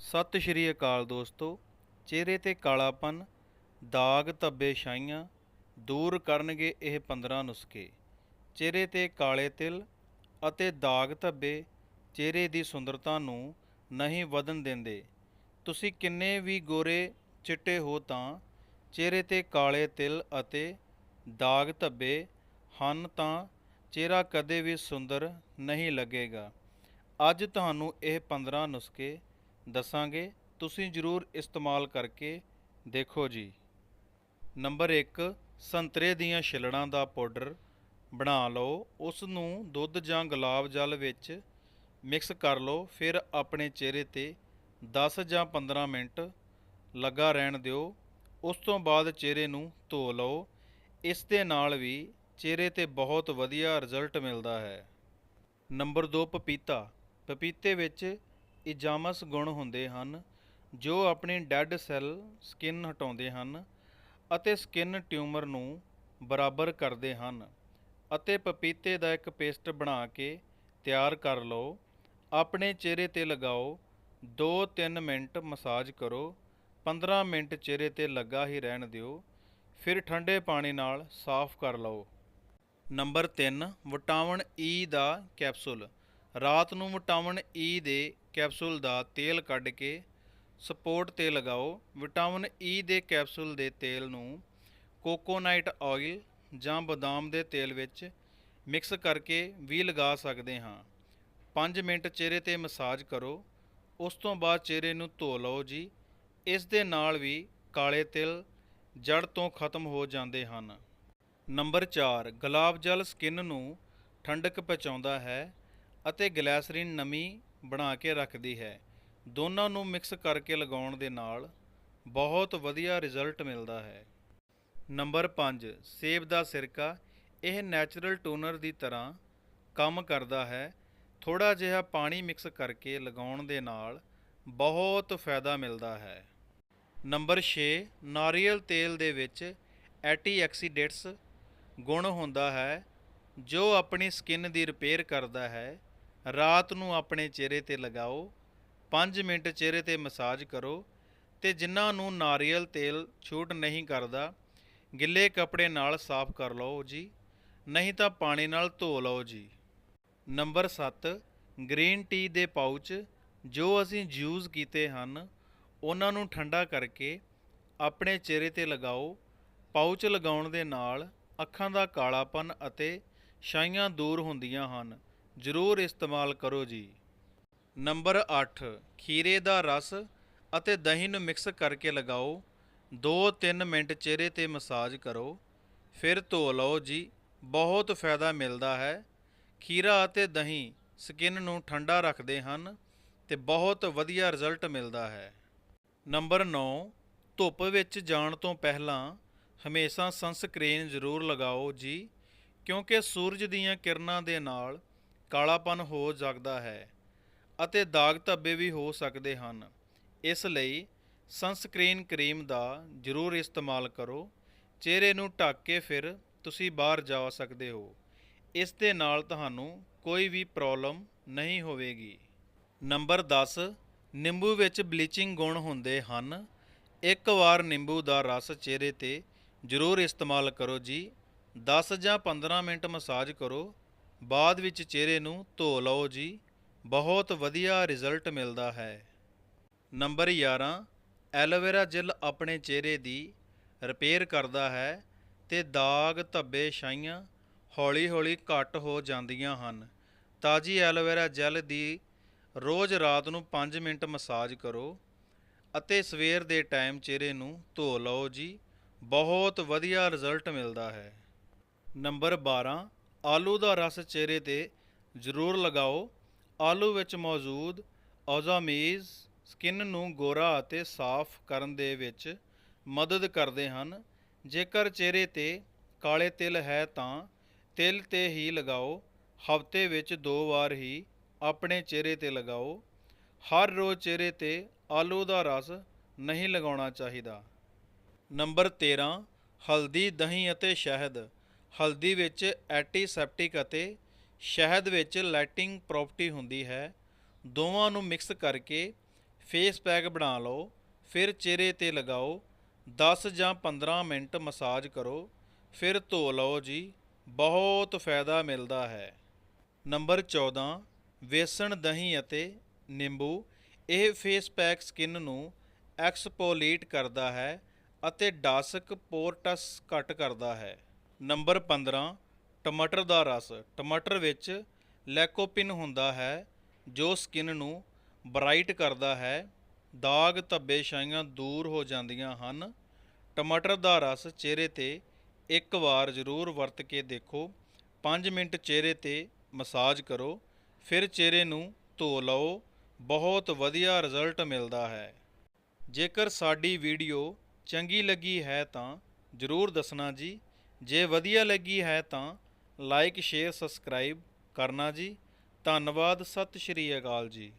ਸਤਿ ਸ਼੍ਰੀ ਅਕਾਲ ਦੋਸਤੋ। ਚਿਹਰੇ ਤੇ ਕਾਲਾਪਨ, ਦਾਗ ਧੱਬੇ ਛਾਈਆਂ, ਦੂਰ ਕਰਨਗੇ ਇਹ 15 ਨੁਸਖੇ। ਚਿਹਰੇ ਤੇ ਕਾਲੇ ਤਿਲ ਅਤੇ ਦਾਗ ਧੱਬੇ ਚਿਹਰੇ ਦੀ ਸੁੰਦਰਤਾ ਨੂੰ ਨਹੀਂ ਵਧਣ ਦਿੰਦੇ। ਤੁਸੀਂ ਕਿੰਨੇ ਵੀ ਗੋਰੇ ਚਿੱਟੇ ਹੋ ਤਾਂ ਚਿਹਰੇ ਤੇ ਕਾਲੇ ਤਿਲ ਅਤੇ ਦਾਗ ਧੱਬੇ ਹਨ ਤਾਂ ਚਿਹਰਾ ਕਦੇ ਵੀ ਸੁੰਦਰ ਨਹੀਂ ਲੱਗੇਗਾ। ਅੱਜ ਤੁਹਾਨੂੰ ਇਹ 15 ਨੁਸਖੇ ਦੱਸਾਂਗੇ, ਤੁਸੀਂ ਜ਼ਰੂਰ ਇਸਤੇਮਾਲ ਕਰਕੇ ਦੇਖੋ ਜੀ। ਨੰਬਰ 1 ਸੰਤਰੇ ਦੀਆਂ ਛਿਲੜਾਂ ਦਾ ਪਾਊਡਰ ਬਣਾ ਲਓ। ਉਸ ਨੂੰ ਦੁੱਧ ਜਾਂ ਗੁਲਾਬ ਜਲ ਵਿੱਚ ਮਿਕਸ ਕਰ ਲਓ। ਫਿਰ ਆਪਣੇ ਚਿਹਰੇ ਤੇ 10 ਜਾਂ 15 ਮਿੰਟ ਲੱਗਾ ਰਹਿਣ ਦਿਓ। ਉਸ ਤੋਂ ਬਾਅਦ ਚਿਹਰੇ ਨੂੰ ਧੋ ਲਓ। ਇਸ ਦੇ ਨਾਲ ਵੀ ਚਿਹਰੇ ਤੇ ਬਹੁਤ ਵਧੀਆ ਰਿਜ਼ਲਟ ਮਿਲਦਾ ਹੈ। ਨੰਬਰ 2 ਪਪੀਤਾ। ਪਪੀਤੇ ਵਿੱਚ ਇਜਾਮਸ ਗੁਣ ਹੁੰਦੇ ਹਨ, ਜੋ ਆਪਣੀ ਡੈੱਡ ਸੈੱਲ ਸਕਿਨ ਹਟਾਉਂਦੇ ਹਨ ਅਤੇ ਸਕਿਨ ਟਿਊਮਰ ਨੂੰ ਬਰਾਬਰ ਕਰਦੇ ਹਨ ਅਤੇ ਪਪੀਤੇ ਦਾ ਇੱਕ ਪੇਸਟ ਬਣਾ ਕੇ ਤਿਆਰ ਕਰ ਲਓ। ਆਪਣੇ ਚਿਹਰੇ ਤੇ ਲਗਾਓ। 2-3 ਮਿੰਟ ਮਸਾਜ ਕਰੋ। 15 ਮਿੰਟ ਚਿਹਰੇ ਤੇ ਲੱਗਾ ਹੀ ਰਹਿਣ ਦਿਓ। ਫਿਰ ਠੰਡੇ ਪਾਣੀ ਨਾਲ ਸਾਫ਼ ਕਰ ਲਓ। ਨੰਬਰ 3 ਵਿਟਾਮਿਨ ਈ ਦਾ ਕੈਪਸੂਲ। ਰਾਤ ਨੂੰ ਵਿਟਾਮਿਨ ਈ ਦੇ ਕੈਪਸੂਲ ਦਾ ਤੇਲ ਕੱਢ ਕੇ ਸਪੋਰਟ ਤੇ ਲਗਾਓ। ਵਿਟਾਮਿਨ ਈ ਦੇ ਕੈਪਸੂਲ ਦੇ ਤੇਲ ਨੂੰ ਕੋਕੋਨਾਈਟ ਆਇਲ ਜਾਂ ਬਦਾਮ ਦੇ ਤੇਲ ਵਿੱਚ ਮਿਕਸ ਕਰਕੇ ਵੀ ਲਗਾ ਸਕਦੇ ਹਾਂ। 5 ਮਿੰਟ ਚਿਹਰੇ ਤੇ ਮਸਾਜ ਕਰੋ। ਉਸ ਤੋਂ ਬਾਅਦ ਚਿਹਰੇ ਨੂੰ ਧੋ ਲਓ ਜੀ। ਇਸ ਦੇ ਨਾਲ ਵੀ ਕਾਲੇ ਤਿਲ ਜੜ ਤੋਂ ਖਤਮ ਹੋ ਜਾਂਦੇ ਹਨ। ਨੰਬਰ 4 ਗੁਲਾਬ ਜਲ ਸਕਿਨ ਨੂੰ ਠੰਡਕ ਪਹੁੰਚਾਉਂਦਾ ਹੈ ਅਤੇ ਗਲੈਸਰੀਨ ਨਮੀ ਬਣਾ ਕੇ ਰੱਖਦੀ ਹੈ। ਦੋਨਾਂ ਨੂੰ ਮਿਕਸ ਕਰਕੇ ਲਗਾਉਣ ਦੇ ਨਾਲ ਬਹੁਤ ਵਧੀਆ ਰਿਜ਼ਲਟ ਮਿਲਦਾ ਹੈ। ਨੰਬਰ 5 ਸੇਬ ਦਾ ਸਿਰਕਾ। ਇਹ ਨੈਚੁਰਲ ਟੋਨਰ ਦੀ ਤਰ੍ਹਾਂ ਕੰਮ ਕਰਦਾ ਹੈ। ਥੋੜਾ ਜਿਹਾ ਪਾਣੀ ਮਿਕਸ ਕਰਕੇ ਲਗਾਉਣ ਦੇ ਨਾਲ ਬਹੁਤ ਫਾਇਦਾ ਮਿਲਦਾ ਹੈ। ਨੰਬਰ 6 ਨਾਰੀਅਲ ਤੇਲ ਦੇ ਵਿੱਚ ਐਂਟੀਆਕਸੀਡੈਂਟਸ ਗੁਣ ਹੁੰਦਾ ਹੈ, ਜੋ ਆਪਣੀ ਸਕਿਨ ਦੀ ਰਿਪੇਅਰ ਕਰਦਾ ਹੈ। ਰਾਤ ਨੂੰ ਆਪਣੇ ਚਿਹਰੇ ਤੇ ਲਗਾਓ 5 ਮਿੰਟ ਚਿਹਰੇ ਤੇ ਮਸਾਜ ਕਰੋ ਤੇ ਜਿਨ੍ਹਾਂ ਨੂੰ ਨਾਰੀਅਲ ਤੇਲ ਛੂਟ ਨਹੀਂ ਕਰਦਾ, ਗਿੱਲੇ ਕੱਪੜੇ ਨਾਲ ਸਾਫ਼ ਕਰ ਲਓ ਜੀ, ਨਹੀਂ ਤਾਂ ਪਾਣੀ ਨਾਲ ਧੋ ਲਓ ਜੀ। ਨੰਬਰ 7 ਗ੍ਰੀਨ ਟੀ ਦੇ ਪਾਊਚ ਜੋ ਅਸੀਂ ਯੂਜ਼ ਕੀਤੇ ਹਨ, ਉਹਨਾਂ ਨੂੰ ਠੰਡਾ ਕਰਕੇ ਆਪਣੇ ਚਿਹਰੇ ਤੇ ਲਗਾਓ, ਪਾਊਚ ਲਗਾਉਣ ਦੇ ਨਾਲ ਅੱਖਾਂ ਦਾ ਕਾਲਾਪਨ ਅਤੇ ਛਾਈਆਂ ਦੂਰ ਹੁੰਦੀਆਂ ਹਨ। ਜ਼ਰੂਰ ਇਸਤੇਮਾਲ ਕਰੋ ਜੀ। ਨੰਬਰ 8 ਖੀਰੇ ਦਾ ਰਸ ਅਤੇ ਦਹੀਂ ਨੂੰ ਮਿਕਸ ਕਰਕੇ ਲਗਾਓ। 2-3 ਮਿੰਟ ਚਿਹਰੇ ਤੇ ਮਸਾਜ ਕਰੋ। ਫਿਰ ਧੋ ਲਓ ਜੀ, ਬਹੁਤ ਫਾਇਦਾ ਮਿਲਦਾ ਹੈ। ਖੀਰਾ ਅਤੇ ਦਹੀਂ ਸਕਿਨ ਨੂੰ ਠੰਡਾ ਰੱਖਦੇ ਹਨ ਤੇ ਬਹੁਤ ਵਧੀਆ ਰਿਜ਼ਲਟ ਮਿਲਦਾ ਹੈ। ਨੰਬਰ 9 ਧੁੱਪ ਵਿੱਚ ਜਾਣ ਤੋਂ ਪਹਿਲਾਂ ਹਮੇਸ਼ਾ ਸਨਸਕ੍ਰੀਨ ਜ਼ਰੂਰ ਲਗਾਓ ਜੀ, ਕਿਉਂਕਿ ਸੂਰਜ ਦੀਆਂ ਕਿਰਨਾਂ ਦੇ ਨਾਲ ਕਾਲਾਪਨ ਹੋ ਸਕਦਾ ਹੈ ਅਤੇ ਦਾਗ ਧੱਬੇ ਵੀ ਹੋ ਸਕਦੇ ਹਨ। ਇਸ ਲਈ ਸਨਸਕ੍ਰੀਨ ਕਰੀਮ ਦਾ ਜ਼ਰੂਰ ਇਸਤੇਮਾਲ ਕਰੋ। ਚਿਹਰੇ ਨੂੰ ਢੱਕ ਕੇ ਫਿਰ ਤੁਸੀਂ ਬਾਹਰ ਜਾ ਸਕਦੇ ਹੋ। ਇਸ ਦੇ ਨਾਲ ਤੁਹਾਨੂੰ ਕੋਈ ਵੀ ਪ੍ਰੋਬਲਮ ਨਹੀਂ ਹੋਵੇਗੀ। ਨੰਬਰ 10 ਨਿੰਬੂ ਵਿੱਚ ਬਲੀਚਿੰਗ ਗੁਣ ਹੁੰਦੇ ਹਨ। ਇੱਕ ਵਾਰ ਨਿੰਬੂ ਦਾ ਰਸ ਚਿਹਰੇ ਤੇ ਜ਼ਰੂਰ ਇਸਤੇਮਾਲ ਕਰੋ ਜੀ। 10 ਜਾਂ 15 ਮਿੰਟ ਮਸਾਜ ਕਰੋ ਬਾਅਦ ਵਿੱਚ ਚਿਹਰੇ ਨੂੰ ਧੋ ਲਓ ਜੀ। ਬਹੁਤ ਵਧੀਆ ਰਿਜ਼ਲਟ ਮਿਲਦਾ ਹੈ। ਨੰਬਰ 11 ਐਲੋਵੇਰਾ ਜੈਲ ਆਪਣੇ ਚਿਹਰੇ ਦੀ ਰਿਪੇਅਰ ਕਰਦਾ ਹੈ ਤੇ ਦਾਗ ਧੱਬੇ ਛਾਈਆਂ ਹੌਲੀ-ਹੌਲੀ ਘੱਟ ਹੋ ਜਾਂਦੀਆਂ ਹਨ। ਤਾਜ਼ੀ ਐਲੋਵੇਰਾ ਜੈਲ ਦੀ ਰੋਜ਼ ਰਾਤ ਨੂੰ 5 ਮਿੰਟ ਮਸਾਜ ਕਰੋ ਅਤੇ ਸਵੇਰ ਦੇ ਟਾਈਮ ਚਿਹਰੇ ਨੂੰ ਧੋ ਲਓ ਜੀ। ਬਹੁਤ ਵਧੀਆ ਰਿਜ਼ਲਟ ਮਿਲਦਾ ਹੈ। ਨੰਬਰ 12 ਆਲੂ ਦਾ ਰਸ ਚਿਹਰੇ ਤੇ ਜ਼ਰੂਰ ਲਗਾਓ। ਆਲੂ ਵਿੱਚ ਮੌਜੂਦ ਓਜ਼ਾਮੀਜ਼ ਸਕਿਨ ਨੂੰ ਗੋਰਾ ਅਤੇ ਸਾਫ਼ ਕਰਨ ਦੇ ਵਿੱਚ ਮਦਦ ਕਰਦੇ ਹਨ। ਜੇਕਰ ਚਿਹਰੇ ਤੇ ਕਾਲੇ ਤਿਲ ਹੈ ਤਾਂ ਤਿਲ ਤੇ ਹੀ ਲਗਾਓ। ਹਫ਼ਤੇ ਵਿੱਚ ਦੋ ਵਾਰ ਹੀ ਆਪਣੇ ਚਿਹਰੇ ਤੇ ਲਗਾਓ। ਹਰ ਰੋਜ਼ ਚਿਹਰੇ ਤੇ ਆਲੂ ਦਾ ਰਸ ਨਹੀਂ ਲਗਾਉਣਾ ਚਾਹੀਦਾ। ਨੰਬਰ 13 ਹਲਦੀ, ਦਹੀਂ ਅਤੇ ਸ਼ਹਿਦ। ਹਲਦੀ ਵਿੱਚ ਐਂਟੀਸੈਪਟਿਕ ਅਤੇ ਸ਼ਹਿਦ ਵਿੱਚ ਲੈਟਿੰਗ ਪ੍ਰੋਪਰਟੀ ਹੁੰਦੀ ਹੈ। ਦੋਵਾਂ ਨੂੰ ਮਿਕਸ ਕਰਕੇ ਫੇਸ ਪੈਕ ਬਣਾ ਲਓ, ਫਿਰ ਚਿਹਰੇ ਤੇ ਲਗਾਓ 10 ਜਾਂ 15 ਮਿੰਟ ਮਸਾਜ ਕਰੋ, ਫਿਰ ਧੋ ਲਓ ਜੀ, ਬਹੁਤ ਫਾਇਦਾ ਮਿਲਦਾ ਹੈ। ਨੰਬਰ 14 ਵੇਸਣ, ਦਹੀਂ ਅਤੇ ਨਿੰਬੂ, ਇਹ ਫੇਸ ਪੈਕ ਸਕਿਨ ਨੂੰ ਐਕਸਪੋਲੀਟ ਕਰਦਾ ਹੈ ਅਤੇ ਡਾਸਕ ਪੋਰਟਸ ਘੱਟ ਕਰਦਾ ਹੈ। ਨੰਬਰ 15 ਟਮਾਟਰ ਦਾ ਰਸ। ਟਮਾਟਰ ਵਿੱਚ ਲੈਕੋਪਿਨ ਹੁੰਦਾ ਹੈ, ਜੋ ਸਕਿਨ ਨੂੰ ਬ੍ਰਾਈਟ ਕਰਦਾ ਹੈ, ਦਾਗ ਧੱਬੇ ਛਾਈਆਂ ਦੂਰ ਹੋ ਜਾਂਦੀਆਂ ਹਨ। ਟਮਾਟਰ ਦਾ ਰਸ ਚਿਹਰੇ ਤੇ ਇੱਕ ਵਾਰ ਜ਼ਰੂਰ ਵਰਤ ਕੇ ਦੇਖੋ। 5 ਮਿੰਟ ਚਿਹਰੇ ਤੇ ਮਸਾਜ ਕਰੋ। ਫਿਰ ਚਿਹਰੇ ਨੂੰ ਧੋ ਲਓ। ਬਹੁਤ ਵਧੀਆ ਰਿਜ਼ਲਟ ਮਿਲਦਾ ਹੈ। ਜੇਕਰ ਸਾਡੀ ਵੀਡੀਓ ਚੰਗੀ ਲੱਗੀ ਹੈ ਤਾਂ ਜਰੂਰ ਦੱਸਣਾ ਜੀ। ਜੇ ਵਧੀਆ ਲੱਗੀ ਹੈ ਤਾਂ ਲਾਈਕ ਸ਼ੇਅਰ ਸਬਸਕ੍ਰਾਈਬ ਕਰਨਾ ਜੀ। ਧੰਨਵਾਦ, ਸਤਿ ਸ਼੍ਰੀ ਅਕਾਲ ਜੀ।